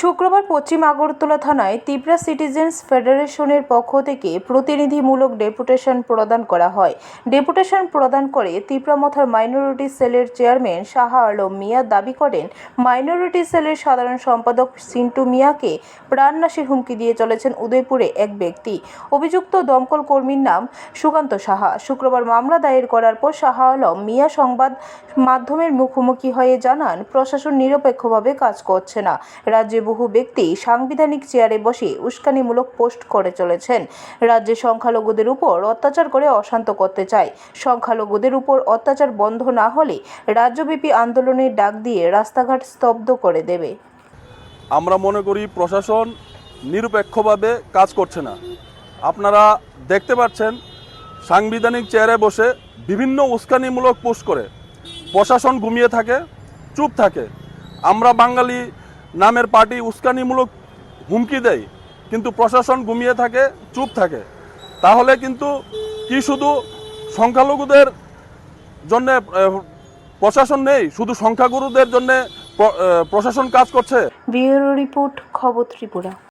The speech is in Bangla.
শুক্রবার পশ্চিম আগরতলা থানায় তিব্রা সিটিজেন্স ফেডারেশনের পক্ষ থেকে প্রতিনিধিমূলক ডেপুটেশন প্রদান করা হয়। ডেপুটেশন প্রদান করে তিপ্রামথার মাইনরিটি সেলের চেয়ারম্যান শাহ আলম মিয়া দাবি করেন, মাইনরিটি সেলের সাধারণ সম্পাদক সিন্টু মিয়াকে প্রাণনাশের হুমকি দিয়ে চলেছেন উদয়পুরে এক ব্যক্তি। অভিযুক্ত দমকল কর্মীর নাম সুকান্ত সাহা। শুক্রবার মামলা দায়ের করার পর শাহ আলম মিয়া সংবাদ মাধ্যমের মুখোমুখি হয়ে জানান, প্রশাসন নিরপেক্ষভাবে কাজ করছে না। রাজ্যে বহু ব্যক্তি সাংবিধানিক চেয়ারে বসে উস্কানিমূলক পোস্ট করে চলেছেন। রাজ্যে সংখ্যালঘুদের উপর অত্যাচার করে অশান্ত করতে চায়। সংখ্যালঘুদের উপর অত্যাচার বন্ধ না হলে রাজ্যব্যাপী আন্দোলনের ডাক দিয়ে রাস্তাঘাট স্তব্ধ করে দেবে। আমরা মনে করি প্রশাসন নিরপেক্ষভাবে কাজ করছে না। আপনারা দেখতে পাচ্ছেন, সাংবিধানিক চেয়ারে বসে বিভিন্ন উস্কানিমূলক পোস্ট করে প্রশাসন ঘুমিয়ে থাকে, চুপ থাকে। আমরা বাঙালি নামের পার্টি উস্কানিমূলক হুমকি দেয়, কিন্তু প্রশাসন ঘুমিয়ে থাকে, চুপ থাকে। তাহলে কিন্তু কি শুধু সংখ্যালঘুদের জন্যে প্রশাসন নেই, শুধু সংখ্যাগুরুদের জন্যে প্রশাসন কাজ করছে? ব্যুরো রিপোর্ট, খবর ত্রিপুরা।